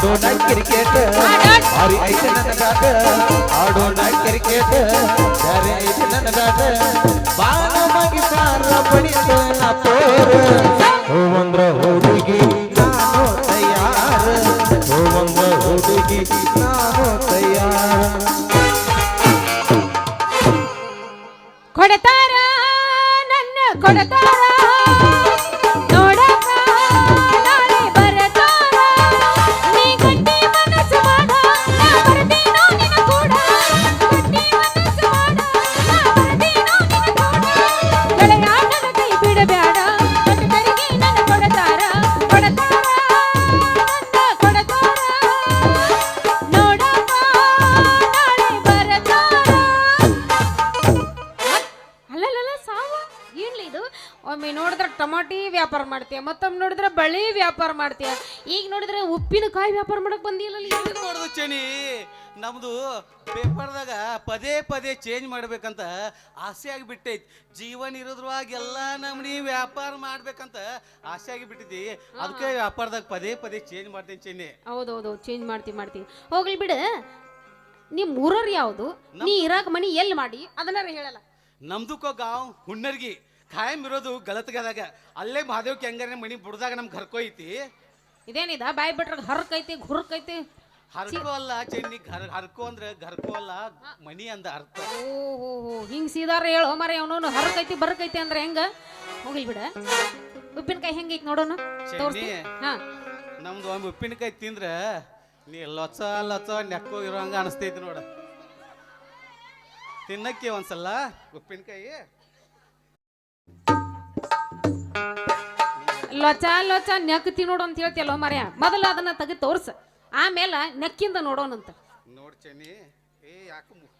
ಆಡೋಣ ಕ್ರಿಕೆಟ್. ಭಾರಿ ಐತೆ ನನ್ನ ಬ್ಯಾಟ ಆಡೋಣ ಕ್ರಿಕೆಟ್ ಬ್ಯಾರೆ ಐತೆ ನನ್ನ ಬ್ಯಾಟ ಬಾಣ ಮಗಿ ಸಾರ ಬಡಿತ ನಾ ತೋರ. ಹೂವಂದ್ರ ಹುಡುಗಿ ನಾನು ತಯಾರ. ಹೂವಂದ್ರ ಹುಡುಗಿ ನಾನು ತಯಾರ. ಕೊಡತಾರ ನನ್ನ ಕೊಡತಾರ. ವ್ಯಾಪಾರ ಮಾಡ್ತೀಯ? ಈಗ ನೋಡಿದ್ರೆ ಉಪ್ಪಿನಕಾಯಿ ವ್ಯಾಪಾರ ಮಾಡಕ್ ಬಂದಿಲ್ಲ ನೋಡುದು ಚನಿ ನಮ್ದು ಪೇಪರ್ದಾಗ ಪದೇ ಪದೇ ಚೇಂಜ್ ಮಾಡ್ಬೇಕಂತ ಆಸೆ ಆಗಿಬಿಟ್ಟೈತಿ. ಜೀವನ ಇರೋದ್ರೊಳಗೆ ಎಲ್ಲ ನಮ್ನಿ ವ್ಯಾಪಾರ ಮಾಡ್ಬೇಕಂತ ಆಸೆ ಆಗಿಬಿಟ್ಟಿದ್ದಿ. ಅದಕ್ಕೆ ವ್ಯಾಪಾರದಾಗ ಪದೇ ಪದೇ ಚೇಂಜ್ ಮಾಡ್ತೇನೆ ಚೆನ್ನಿ ಹೌದೌದು ಚೇಂಜ್ ಮಾಡ್ತೀವಿ ಮಾಡ್ತೀವಿ ಹೋಗ್ಲಿ ಬಿಡು. ನಿಮ್ ಊರವ್ರು ಯಾವುದು? ನೀ ಇರಾಕ ಮನಿ ಎಲ್ಲಿ ಮಾಡಿ? ಅದನ್ನ ಹೇಳಲ್ಲ. ನಮ್ದು ಕೋ ಗಾಂವ್ ಹುಣ್ಣರ್ಗಿ. ಖಾಯಂ ಇರೋದು ಗಲತ್ಗದಾಗ. ಅಲ್ಲೇ ಮಹಾದೇವ್ ಕೆಂಗರ ಮಣಿ ಬುಡ್ದಾಗ ನಮ್ಗೆ ಹರ್ಕೊಯ್ತಿ. ಇದೇನಿದ? ಬಾಯ್ ಬಿಟ್ರ ಹರ್ಕೈತಿ ಹುರ್ಕೈತಿ. ಹರ್ಕೋ ಅಲ್ಲ ಚೆನ್ನಿ ಘರ್ ಹರ್ಕೋ ಅಂದ್ರೆ ಗರ್ಕೋ ಅಲ್ಲ ಮನಿ ಅಂದ ಅರ್ಥ. ಓಹೋ ಹಿಂಗ್ ಸೀದಾರ ಹೇಳೋ ಮರ ಅವನು ಹರ್ಕೈತಿ ಬರ್ಕೈತಿ ಅಂದ್ರೆ ಹೆಂಗ? ಹೋಗ್ಲಿ ಬಿಡ. ಉಪ್ಪಿನಕಾಯಿ ಹೆಂಗೈತಿ ನೋಡೋಣ ಚೆನ್ನಿ ಹಾ. ನಮ್ದು ಒಮ್ಮೆ ಉಪ್ಪಿನಕಾಯಿ ತಿಂದ್ರ ನೀ ಲೊಚ ಲೊಚ ನೆಕ್ಕೋ ಇರೋ ಹಂಗ ಅನಿಸ್ತೈತಿ ನೋಡ. ತಿನ್ನಕ್ಕೆ ಒಂದ್ಸಲ ಉಪ್ಪಿನಕಾಯಿ. ಲೊಚ ಲೊಚ ನೆಕ್ತಿ ನೋಡು ಅಂತ ಹೇಳ್ತಿಯಲ್ಲ ಮರ್ಯ? ಮೊದಲು ಅದನ್ನ ತೆಗೆ ತೋರ್ಸ. ಆಮೇಲೆ ನೆಕ್ಕಿಂದ ನೋಡೋಣಂತ. ನೋಡ್ ಚೆನ್ನಿ ಏ ಯಾಕೆ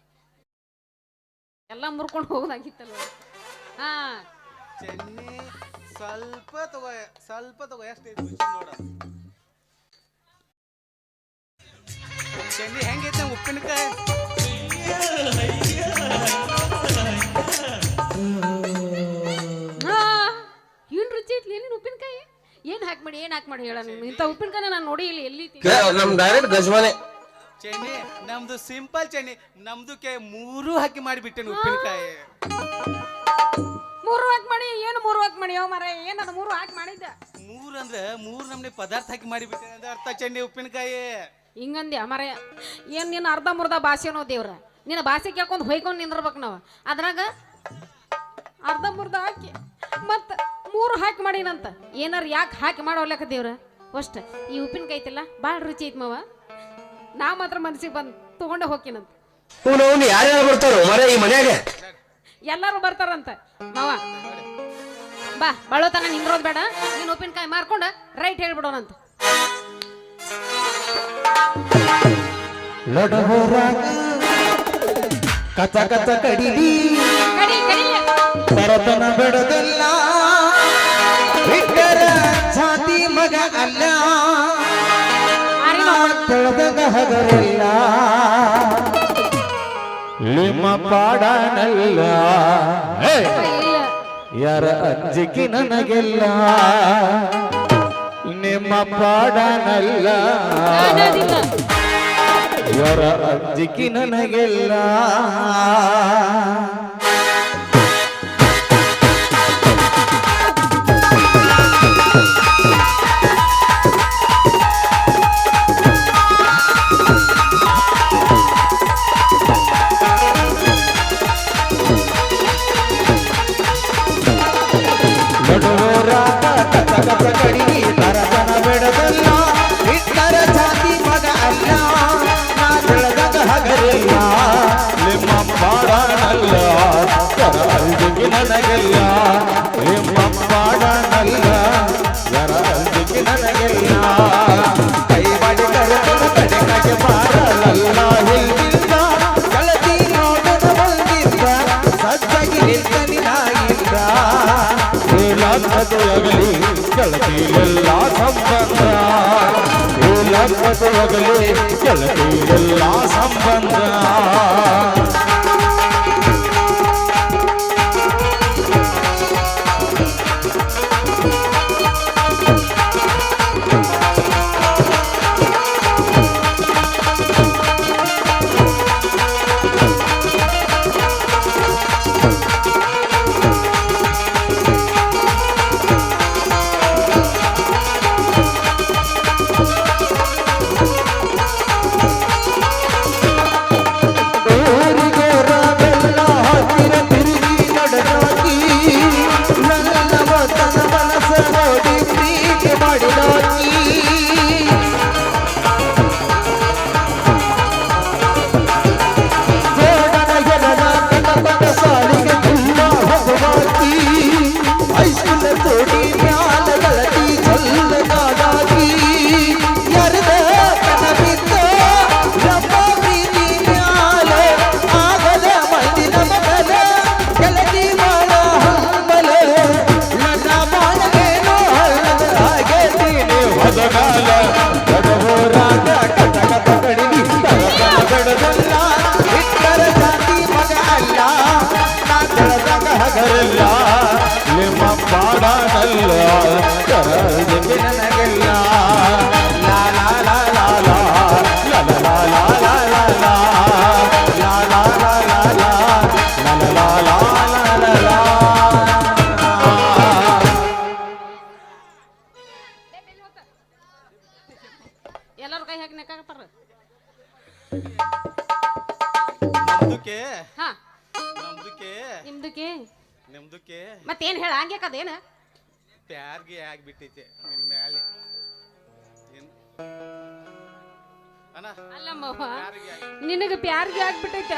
ಎಲ್ಲ ಮುರ್ಕೊಂಡು ಹೋಗೋದಾಗಿತ್ತಲ್ಲ. ಹಾ. ಚೆನ್ನಿ ಸ್ವಲ್ಪ ತಗೋ ಸ್ವಲ್ಪ ತಗೋ ರುಚಿ ನೋಡ. ಚೆನ್ನಿ ಹೆಂಗೈತೆ ಉಪ್ಪಿನಕಾಯಿ? ಏನ್ ಹಾಕ್ ಮಾಡಿ ಏನ್ ಹಾಕ್ ಮಾಡಿ ಹೇಳ ನೀನು? ಇಂಥ ಉಪ್ಪಿನಕಾಯಿ ನಾನು ನೋಡಿ ಇಲ್ಲಿ ಎಲ್ಲಿ ತಿಂದೆ? ನಮ್ ಡೈರೆಕ್ಟ್ ಗಜ್ವಾನೆ. ಚೆನ್ನಿ ನಮ್ದು ಸಿಂಪಲ್ ಚೆನ್ನಿ ನಮ್ದು ಕೆ ಮೂರು ಹಾಕಿ ಮಾಡಿಬಿಟ್ಟೆನು ಉಪ್ಪಿನಕಾಯಿ. ಮೂರು ಹಾಕಿ ಮಾಡಿ ಏನು ಮೂರು ಹಾಕಿ ಮಾಡಿ ಯಾವ ಮರ? ಅದು ಮೂರು ಹಾಕಿ ಮಾಡಿದ್ದ? ಮೂರು ಅಂದ್ರೆ ಮೂರು ನಮ್ಮನೆ ಪದಾರ್ಥ ಹಾಕಿ ಮಾಡಿಬಿಟ್ಟೆ ಅಂದ್ರೆ ಅರ್ಥ ಚೆನ್ನಿ ಉಪ್ಪಿನಕಾಯಿ. ಹಿಂಗಂದೆ ಮರ? ಏನ್ ನಿನ್ನ ಅರ್ಧ ಮುರ್ಧ ಭಾಷೆ ಅನ್ನೋ ದೇವ್ರ? ನಿನ್ನ ಭಾಷೆ ಕೇಳ್ಕೊಂಡು ಹೊಯ್ಕೊಂಡು ನಿಂದಿರ್ಬೇಕು ನಾವು. ಅದ್ರಾಗ ಅರ್ಧ ಮುರ್ಧ ಹಾಕಿ ಮತ್ತ ಮೂರು ಹಾಕಿ ಮಾಡೀನಂತ. ಏನಾರು ಯಾಕೆ ಹಾಕಿ ಮಾಡೋರ್ಲಕ್ಕ ದೇವ್ರ? ಅಷ್ಟ. ಈ ಉಪ್ಪಿನಕಾಯಿ ಐತಿಲ್ಲ ಭಾಳ ರುಚಿ ಐತಿ ಮಾವ. ನಾ ಮಾತ್ರ ಮನಸ್ಸಿಗೆ ಬಂದು ತಗೊಂಡೆ ಹೋಗಿನಂತ ಅವ್ನು ಯಾರ್ಯಾರು ಬರ್ತಾರೋ? ಮರ ಈ ಮನ್ಯಾಗ. ಎಲ್ಲರೂ ಬರ್ತಾರಂತ. ಮಾವ. ಬಾ ಬಳೋತನ ನಿಂದ್ರೋದ್ ಬೇಡ. ನೀನು ಉಪ್ಪಿನಕಾಯಿ ಮಾರ್ಕೊಂಡ ರೈಟ್ ಹೇಳ್ಬಿಡೋಣಂತ ಲಡಹೋರಾಗ ಕಚ ಕಚ ಕಡಿದಿ ಕಡಿ ಕಡಿ ತರತನ ಬೆಡದಲ್ಲ ಜಾತಿ ಮಗ ಅಲ್ಲ. ತಿಳಿದಂಗ ಹಗರಿಲ್ಲ. ನಿಮ್ಮ ಪಾಡನಲ್ಲ. ಯಾರ ಅಜ್ಜಿಕಿ ನನಗೆಲ್ಲ. ನಿಮ್ಮ ಪಾಡನಲ್ಲ. ಯಾರ ಅಜ್ಜಿಕಿ ನನಗೆಲ್ಲ. ಎಲ್ಲ ಸಂಬಂಧ. ಎಲ್ಲ ಸಂಬಂಧ. ಎಲ್ಲರ ಕೈ ಹಾಕಿ ಹಾ ಮತ್ತೇನ್ ಹೇಳ ಹಂಗೆ ಪ್ಯಾರ್ಗೆ ಆಗ್ಬಿಟ್ಟೈತೆ ನಿನ್ ಏನ್? ಅಣ್ಣ ಅಲ್ಲಮ್ಮವ್ವ ಪ್ಯಾರ್ಗೆ ಆಗಿ. ನಿನಗೆ ಪ್ಯಾರ್ಗೆ ಆಗ್ಬಿಟ್ಟೈತ?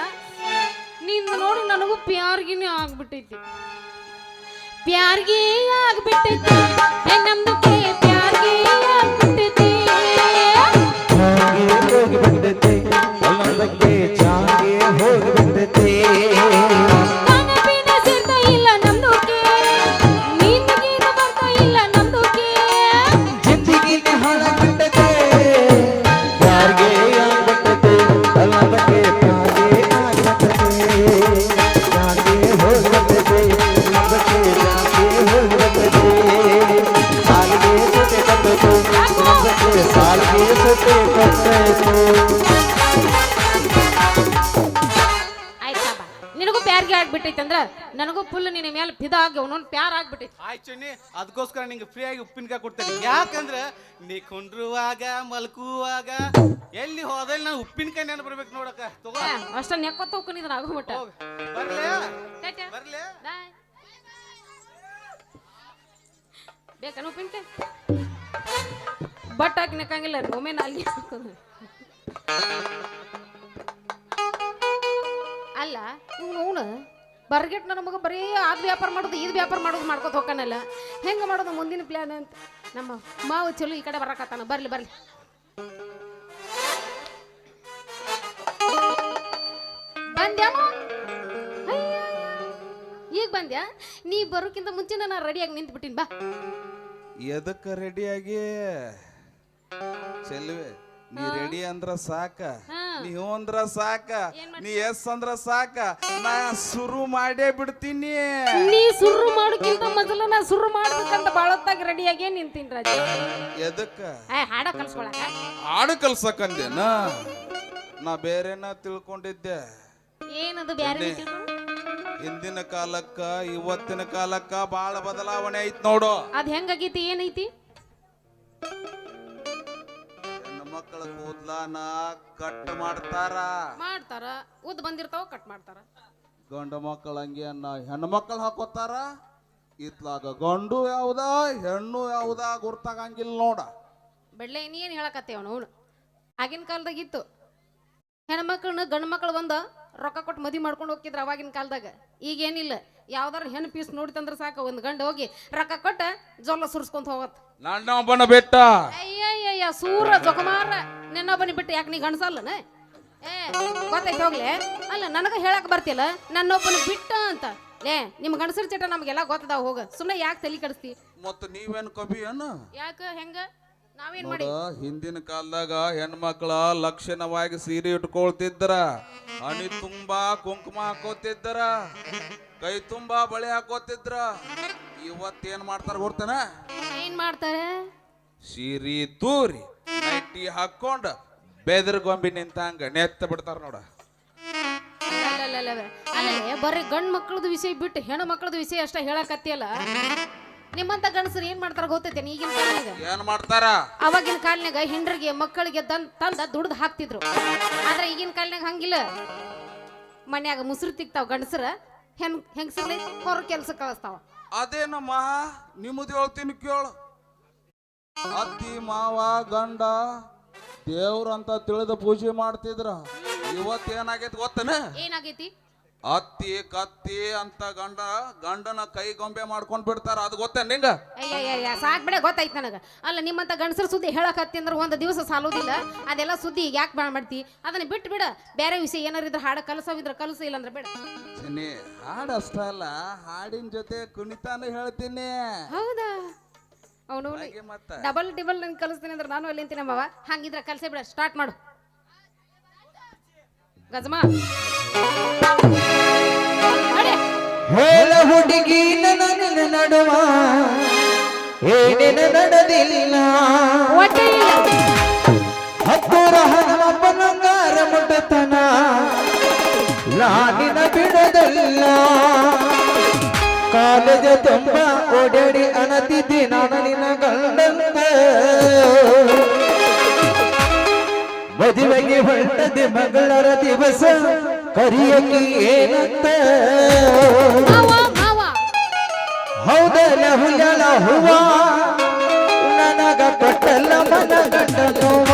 ನೀನ್ ನೋಡು ನನಗೂ ಪ್ಯಾರ್ಗಿನೇ ಆಗ್ಬಿಟ್ಟೈತಿ. ಪ್ಯಾರ್ಗೆ ಆಗ್ಬಿಟ್ಟೈತಿ. ಏ ನಮ್ದಕ್ಕೆ ಕಟ್ಟೈತೆ ನಿನಗೂ ಪ್ಯಾರ್ಗೆ ಆಗ್ಬಿಟ್ಟೈತೆ ಅಂದ್ರ ನನಗೂ ಫುಲ್ ನಿನ್ನ ಮೇಲೆ ಫಿದಾಗಿ ಅವನೊಂದು ಪ್ಯಾರ್ ಆಗ್ಬಿಟ್ಟೈತಿ. ಆಯ್ತು ಚನ್ನಿ ಅದಕ್ಕೋಸ್ಕರ ನಿಂಗೆ ಫ್ರೀಯಾಗಿ ಉಪ್ಪಿನಕಾಯಿ ಕೊಡ್ತೇನೆ. ಯಾಕಂದ್ರೆ ನೀ ಕುಂಡ್ರುವಾಗ ಮಲ್ಕುವಾಗ ಎಲ್ಲಿ ಹೋದಲ್ಲಿ ನಾನು ಉಪ್ಪಿನಕಾಯಿ ನೆನಪು ಬರ್ಬೇಕು ನೋಡಕ್ಕ. ತಗೋ. ಆ, ಅಷ್ಟ ನೆಕ್ಕೊತ್ತ ಹೋಗ್ಕೊಂಡಿದ್ರ ಆಗೋಬಿಟ್ಟ ಹೋಗ್. ಬರ್ಲೇ? ಟಾಟಾ. ಬರ್ಲೇ? ಬಾಯ್. ಬೇಕನ ಉಪ್ಪಿನಕಾಯಿ? ಬಟ್ ಹಾಕಿ ನೆಕ್ಕಂಗಿಲ್ಲ ಒಮ್ಮೆ ನಾಲ್ಗೆ ಹಾಕೋದು. ಅಲ್ಲ ಇವ್ನು ಅವನು ಬರ್ಗೆಟ್ ನನ್ನ ಮಗ ಬರೀ ಅದ್ ವ್ಯಾಪಾರ ಮಾಡೋದು ಇದು ವ್ಯಾಪಾರ ಮಾಡೋದು ಮಾಡ್ಕೊತ ಹೋಗ್ತಾನಲ್ಲ. ಹೆಂಗೆ ಮಾಡೋದು ಮುಂದಿನ ಪ್ಲಾನ್ ಅಂತ? ನಮ್ಮ ಮಾವು ಚಲೋ ಈ ಕಡೆ ಬರಕತ್ತಾನ ಬರ್ಲಿ ಬರ್ಲಿ. ಬಂದ್ಯಾಮ ಈಗ ಬಂದ್ಯಾ? ನೀ ಬರೋಕ್ಕಿಂತ ಮುಂಚೆ ನಾನು ರೆಡಿಯಾಗಿ ನಿಂತ್ಬಿಟ್ಟಿನಿ ಬಾ. ಎದಕ್ಕೆ ರೆಡಿಯಾಗಿ ಚೆಲ್ವೆ ನೀ ರೆಡಿ ಅಂದ್ರ ಸಾಕ. ನೀ ಹ್ಞೂ ಅಂದ್ರ ಸಾಕ? ನೀ ಎಸ್ ಅಂದ್ರ ಸಾಕ ನಾ ಶುರು ಮಾಡೇ ಬಿಡ್ತೀನಿ. ನೀ ಸುರ್ರು ಮಾಡೋಕ್ಕಿಂತ ಮೊದಲು ನಾ ಸುರ್ರು ಮಾಡ್ಬೇಕಂತ ರೆಡಿ ರೆಡಿಯಾಗೇ ನಿಂತೀನಿ ರಾಜ. ಎದಕ್ಕ? ಏ ಹಾಡ ಕಲ್ಸ್ಕೊಳಕ? ಹಾಡು ಕಲ್ಸಕಂದೇನ ನಾ ಬೇರೆನ ತಿಳ್ಕೊಂಡಿದ್ದೆ. ಏನದು ಬ್ಯಾರೆ? ಹಿಂದಿನ ಕಾಲಕ್ಕ ಇವತ್ತಿನ ಕಾಲಕ್ಕ ಬಾಳ ಬದಲಾವಣೆ ಐತ್ ನೋಡು. ಅದ್ ಹೆಂಗಾಗೈತಿ ಏನೈತಿ? ಮಕ್ಕಳ ಕೂದ್ಲಾನ ಕಟ್ ಮಾಡ್ತಾರ. ಮಾಡ್ತಾರ. ಉದ್ದ ಬಂದಿರ್ತಾವ ಕಟ್ ಮಾಡ್ತಾರ. ಗಂಡು ಮಕ್ಕಳ ಅಂಗಿಯನ್ನ ಹೆಣ್ಣು ಮಕ್ಕಳು ಹಾಕೋತಾರ. ಇತ್ಲಾಗ ಗಂಡು ಯಾವ್ದ ಹೆಣ್ಣು ಯಾವ್ದ ಗುರ್ತಾಗಂಗಿಲ್ಲ ನೋಡ. ಬೆಳ್ಳೆ ನೀನ್ ಹೇಳಕತ್ತೇವ ಅವನು ಆಗಿನ ಕಾಲದಾಗ ಇತ್ತು. ಹೆಣ್ಮಕ್ಳನ್ನ ಗಂಡು ಮಕ್ಳು ಬಂದ ರೊಕ್ಕ ಕೊಟ್ಟು ಮದಿ ಮಾಡ್ಕೊಂಡು ಹೋಗ್ತಿದ್ರ ಅವಾಗಿನ ಕಾಲದಾಗ. ಈಗ ಏನಿಲ್ಲ ಯಾವ್ದಾರ ಹೆಣ್ಣು ಪೀಸ್ ನೋಡಿತಂದ್ರ ಸಾಕು. ಒಂದ್ ಗಂಡ ಹೋಗಿ ರೊಕ್ಕ ಕೊಟ್ಟ ಜೊಲ್ಲ ಸುರ್ಸ್ಕೊಂತ ಹೋಗತ್ ನನ್ನೊಬ್ಬನ ಬೆಟ್ಟ. ಅಯ್ಯಯ್ಯಯ್ಯ ಸೂರ ಜೊಕಮಾರ. ನಿನ್ನೊಬ್ಬನಿ ಬಿಟ್ಟು ಯಾಕೆ ನೀ ಗಣಸಲ್ಲನ ಏ ಗೊತ್ತೈತೆ ಹೋಗ್ಲೆ. ಅಲ್ಲ ನನಗ ಹೇಳಕ್ ಬರ್ತಿಲ್ಲ ನನ್ನೊಬ್ಬನ ಬಿಟ್ಟ ಅಂತ. ಏ ನಿಮ್ ಗಣಸರ ಚಟ ನಮ್ಗೆಲ್ಲ ಗೊತ್ತದಾವ ಹೋಗ. ಸುಮ್ಮನೆ ಯಾಕೆ ತಲೆ ಕಡಿಸ್ತಿ? ಮತ್ತ ನೀವೇನ್ ಕಬಿ ಅನ್ನ ಯಾಕ ಹೆಂಗ? ನಾವೇನ್ ಮಾಡಿ ಹಿಂದಿನ ಕಾಲದಾಗ ಹೆಣ್ಮಕ್ಳ ಲಕ್ಷಣವಾಗಿ ಸೀರೆ ಇಟ್ಕೊಳ್ತಿದ್ರ. ಅನಿ ತುಂಬಾ ಕುಂಕುಮ ಹಾಕೋತಿದ್ರ. ಕೈ ತುಂಬಾ ಬಳೆ ಹಾಕೋತಿದ್ರ. ಇವತ್ತೇನ್ ಮಾಡ್ತಾರ ಗೊತ್ತೇನ? ಏನ್ ಮಾಡ್ತಾರೆ? ಸೀರಿ ತೂರಿ ನೈಟಿ ಹಾಕೊಂಡ ಬೆದರ್ ಗೊಂಬಿ ನಿಂತಂಗ ನೆತ್ತ ಬಿಡ್ತಾರ ನೋಡ. ಅಲ್ಲೇ ಬರೀ ಗಂಡ್ ಮಕ್ಕಳದ ವಿಷಯ ಬಿಟ್ಟು ಹೆಣ್ಣು ಮಕ್ಕಳದ ವಿಷಯ ಅಷ್ಟ ಹೇಳಕತ್ತಿಯಲ್ಲ? ನಿಮ್ಮಂತ ಗಂಡಸರು ಏನ್ ಮಾಡ್ತಾರ ಗೊತ್ತೈತೇನೆ ಈಗಿನ ಕಾಲನಾಗ ಏನ್ ಮಾಡ್ತಾರ? ಅವಾಗಿನ ಕಾಲನಾಗ ಹೆಂಡ್ರಿಗೆ ಮಕ್ಕಳಿಗೆ ತಂದ ತಂದ ದುಡ್ದು ಹಾಕ್ತಿದ್ರು. ಆದ್ರೆ ಈಗಿನ ಕಾಲನಾಗ ಹಂಗಿಲ್ಲ. ಮನ್ಯಾಗ ಮುಸುರು ತಿಕ್ತಾವ ಗಂಡಸರ ಹೆಂಗ್ ಹೆಂಗಸರ್ಲಿ ಹೊರ ಕೆಲಸ ಕಳಿಸ್ತಾವ. ಅದೇನಮ್ಮ ನಿಮ್ಮದು ಹೇಳ್ತೀನಿ ಕೇಳು. ಅತ್ತಿ ಮಾವ ಗಂಡ ದೇವ್ರಂತ ತಿಳಿದ ಪೂಜೆ ಮಾಡ್ತಿದ್ರ. ಇವತ್ತೇನಾಗೈತಿ ಗೊತ್ತನ? ಏನಾಗೈತಿ? ಅತ್ತಿ ಕತ್ತಿ ಅಂತ ಗಂಡ ಗಂಡನ ಕೈ ಗೊಂಬೆ ಮಾಡ್ಕೊಂಡ್ ಬಿಡ್ತಾರ ಅದು ಗೊತ್ತೇನ್ ನಿಂಗ? ಅಯ್ಯಯ್ಯ ಸಾಕ್ ಬಿಡ ಗೊತ್ತಾಯ್ತು ನನಗ. ಅಲ್ಲ ನಿಮ್ಮಂತ ಗಂಡಸರ ಸುದ್ದಿ ಹೇಳಕ್ ಹತ್ತಿ ಅಂದ್ರೆ ಒಂದು ದಿವಸ ಸಾಲೋದಿಲ್ಲ. ಅದೆಲ್ಲ ಸುದ್ದಿ ಯಾಕೆ ಬಾಳ್ ಮಾಡ್ತಿ? ಅದನ್ನ ಬಿಟ್ಟು ಬಿಡ. ಬೇರೆ ವಿಷಯ ಏನಾರ ಇದ್ರೆ ಹಾಡ ಕಲಸವಿದ್ರ ಕಲಸ ಇಲ್ಲ ಅಂದ್ರೆ ಬೇಡ. ಚಿನ್ನಿ ಹಾಡು ಅಷ್ಟ ಅಲ್ಲ ಹಾಡಿನ ಜೊತೆ ಕುಣಿತಾನು ಹೇಳ್ತೀನಿ. ಹೌದಾ? ಅವನು ಹಾಗೆ ಮತ್ತ. ಡಬಲ್ ಡಿಬಲ್ ನನ್ ಕಲಿಸ್ತೀನಿ ಅಂದ್ರೆ ನಾನು ಅಲ್ಲಿ ಅಂತೀನಿ ಮಾವ ಹಂಗಿದ್ರೆ ಕಲಸೇ ಬಿಡ ಸ್ಟಾರ್ಟ್ ಮಾಡು. ಗಜಮಾ. ಹೇಳ ಹುಡುಗಿ ನನ್ನ ನಡುವ. ಏನೇನ ನಡೆದಿಲ್ಲ. ಹತ್ತೂರ ಹನುಮಪ್ಪನಂಗಾರ ಮುಟ್ಟತನ. ನಾನಿನ ಬಿಡದಲ್ಲ. ಕಾಲೇಜ ತುಂಬ ಓಡಾಡಿ ಅನತಿದ್ದಿ ನಾನು ನಿನ್ನ ಗಂಡಂತ. ಹೊರಟದೆ ಮಗಳರ ದಿವಸ. ಕರಿಯಕ್ಕೆ ಏನಂತ? ಹೌದಲ್ಲ ಹುಲ್ಲಳ ಹೂವ ನನಗ ಕೊಟ್ಟಲ್ಲ ಮನ ಗಂಡ ನೋವ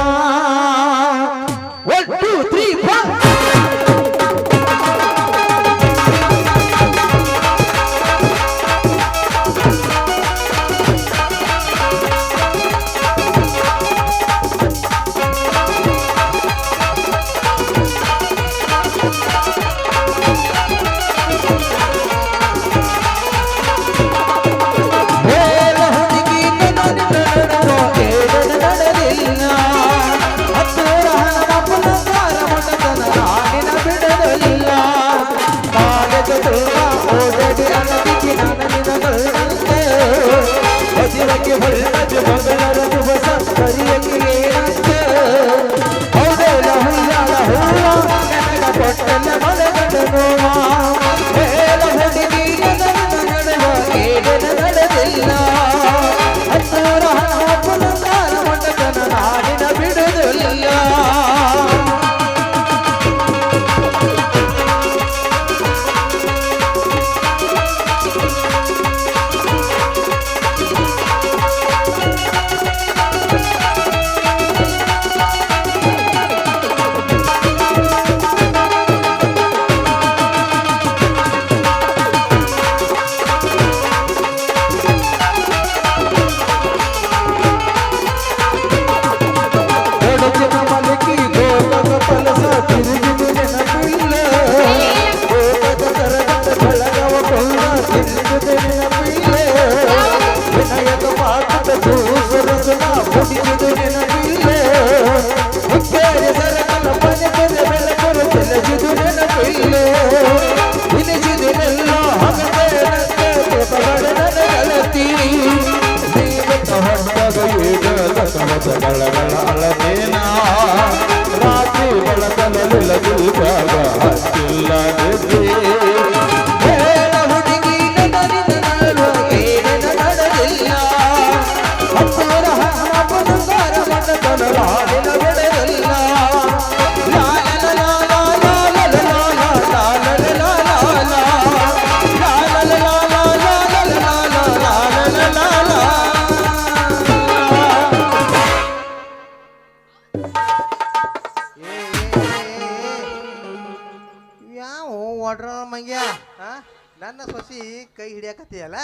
ಕೈ ಹಿಡಿಯಕತ್ತೀಯಲ್ಲ?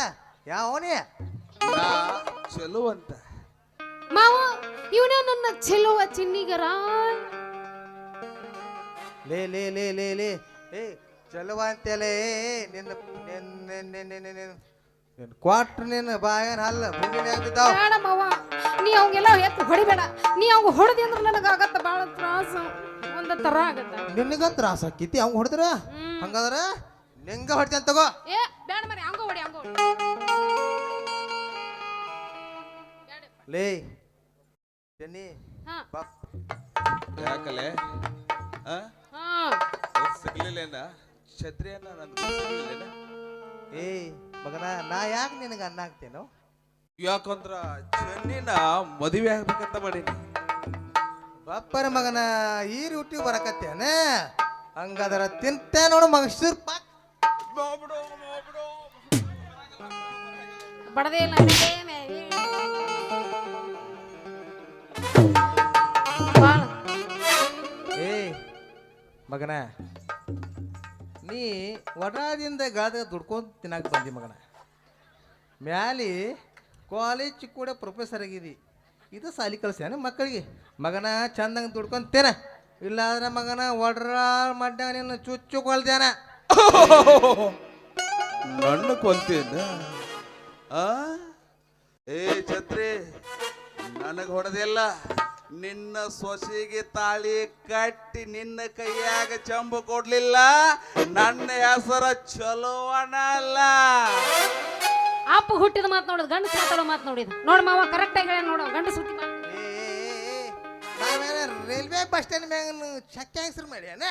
ಯಾವನೇ ಚಲೋ ಅಂತ ಮಾವ ಇವನ ನನ್ನ ಚೆಲುವ ಚಿನ್ನಿಗರ. ಲೇ ಲೇ ಲೇ ಲೇ ಲೇ. ಏ ಚಲುವ ಅಂತೇಲೆ ನಿನ್ನ ನಿನ್ನ ನಿನ್ನ ನಿನ್ನ ನಿನ್ನ ಕ್ವಾಟ್ರ್ ನಿನ್ನ ಬಾಯನ್ ಹಲ್ಲ ಭೂಮಿ ಮ್ಯಾಗ ಬಿದ್ದಾವ ಬೇಡ ಮಾವ ನೀ ಅವಂಗೆಲ್ಲ ಎತ್ತು ಹೊಡಿಬೇಡ. ನೀ ಅವಂಗ ಹೊಡೆದಿ ಅಂದ್ರೆ ನನಗೆ ಆಗತ್ತ ಭಾಳ ತ್ರಾಸ. ಒಂದ ತರ ಆಗತ್ತ. ನಿನಗ ತ್ರಾಸ ಆಕೈತಿ? ಅವ್ನು ಹೊಡೆದ್ರ. ಹಂಗಾದ್ರ? ನಿಂಗ ಹೊಡ್ತೇನೆ ತಗೋ. ಏ ಬೇಡ ಮರಿ ಹಂಗ ಹೊಡಿ ಹಂಗ ಹೊಡಿ. ಲೇ ಚೆನ್ನಿ ಹಾ. ಬಾ. ಯಾಕಲೆ? ಆ? ಹಾ. ಸಿಗ್ಲಿಲ್ಲೇನ ಛತ್ರಿಯನ್ನ ನನ್ನ ಸಿಗ್ಲಿಲ್ಲೇನ ಏ ಮಗನ ನಾ ಯಾಕೆ ನಿನಗೆ ಅನ್ನ ಹಾಕ್ತೇನೋ? ಯಾಕಂದ್ರ ಚೆನ್ನಿನ ಮದುವೆ ಆಗ್ಬೇಕಂತ ಮಾಡೀನಿ. ಬಪ್ಪರ ಮಗನ ಈ ರೂಟಿ ಬರಕತ್ತೇನೆ? ಹಂಗಾದ್ರ ತಿಂತೆ ನೋಡು ಮಗ ಪಾಕ್ ಮಗನ, ನೀ ವಡಾದಿಂದ ಗಾದ್ರ ದುಡ್ಕೊಂಡು ತಿನ್ನಕ್ ಬಂದಿ ಮಗನ. ಮ್ಯಾಲಿ ಕಾಲೇಜ್ ಕೂಡ ಪ್ರೊಫೆಸರ್ ಆಗಿದಿ. ಇದು ಸಾಲಿ ಕಲ್ಸ್ಯಾನ ಮಕ್ಕಳಿಗೆ? ಮಗನ ಚಂದಂಗೆ ದುಡ್ಕೊಂತೇನ ಇಲ್ಲಾದ್ರೆ ಮಗನ ಒಡ್ರ ಮಡ್ಡ ನಿನ್ನ ಚುಚ್ಚು ಕೊಳ್ತೇನ ನನ್ನ ಕೊಂತೇನ ಆ? ಏ ಛತ್ರಿ ನನಗೆ ಹೊಡೆದಿಲ್ಲ. ನಿನ್ನ ಸೊಸೆಗೆ ತಾಳಿ ಕಟ್ಟಿ ನಿನ್ನ ಕೈಯಾಗ ಚಂಬು ಕೊಡ್ಲಿಲ್ಲ. ನನ್ನ ಹೆಸರ ಚಲೋವಣ ಅಲ್ಲ. ಅಪ್ಪ ಹುಟ್ಟಿದ ಮಾತು ನೋಡಿದ್ ಗಂಡ ಮಾತಾಡೋ ಮಾತು ನೋಡಿದ. ನೋಡ್ ಮಾವ ಕರೆಕ್ಟ್ ಆಗಿ ಹೇಳ ನೋಡು ಗಂಡ ಸುದ್ದಿ ಮಾತು. ನಾವೇನ ರೈಲ್ವೆ ಬಸ್ ಸ್ಟ್ಯಾಂಡ್ ಮ್ಯಾಗ ಚಕ್ಕ ಹೆಸರು ಮಾಡ್ಯಾನ?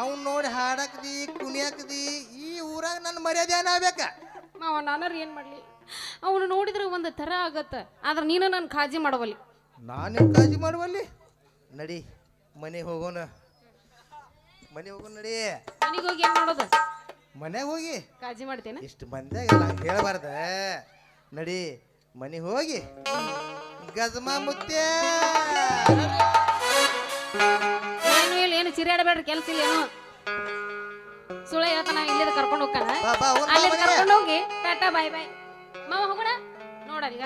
ಅವ್ನು ನೋಡಿ ಹಾಡಕ್ದಿ ಕುಣಿಯಾಕದಿ ಈ ಊರಾಗ ನನ್ನ ಮರ್ಯಾದೆ ಏನಾಗ್ಬೇಕ ಮಾವ ನಾನರ್ ಏನ್ ಮಾಡ್ಲಿ? ಅವನು ನೋಡಿದ್ರೆ ಒಂದು ತರ ಆಗತ್ತ ಆದ್ರೆ ನೀನು ನನ್ನ ಕಾಳಜಿ ಮಾಡವಲ್ಲಿ. ನಾನೇ ಕಾಜಿ ಮಾಡುವಲ್ಲಿ? ನಡಿ ಮನೆಗೆ ಹೋಗೋಣ. ಮನೆ ಹೋಗೋಣ ನಡಿ. ಮನೆಗೆ ಹೋಗಿ ಏನ್ ಮಾಡೋದು? ಮನೆಗೆ ಹೋಗಿ? ಕಾಜಿ ಮಾಡ್ತೇನೆ? ಇಷ್ಟು ಬಂದಾಗ ಹಂಗೆ ಹೇಳಬಾರ್ದ. ನಡಿ ಮನೆ ಹೋಗಿ. ಗಜಮಾ ಮುತ್ಯ ಚಿರಾಡಬೇಡ್ರಿ ಕೆಲ್ಸ ಇಲ್ಲ ಏನು. ಸುಳ್ಳ ಹೇಳ್ತಾನ ಇಲ್ಲಿದ ಕರ್ಕೊಂಡು ಹೋಗ್ತಾನ ಬಾ ಮನೆಗೆ. ಕರ್ಕೊಂಡು ಹೋಗಿ. ಟಾಟಾ ಬಾಯ್ ಬಾಯ್ ಮಾವ ಹೋಗೋಣ? ನೋಡಲ್ಲ ಈಗ.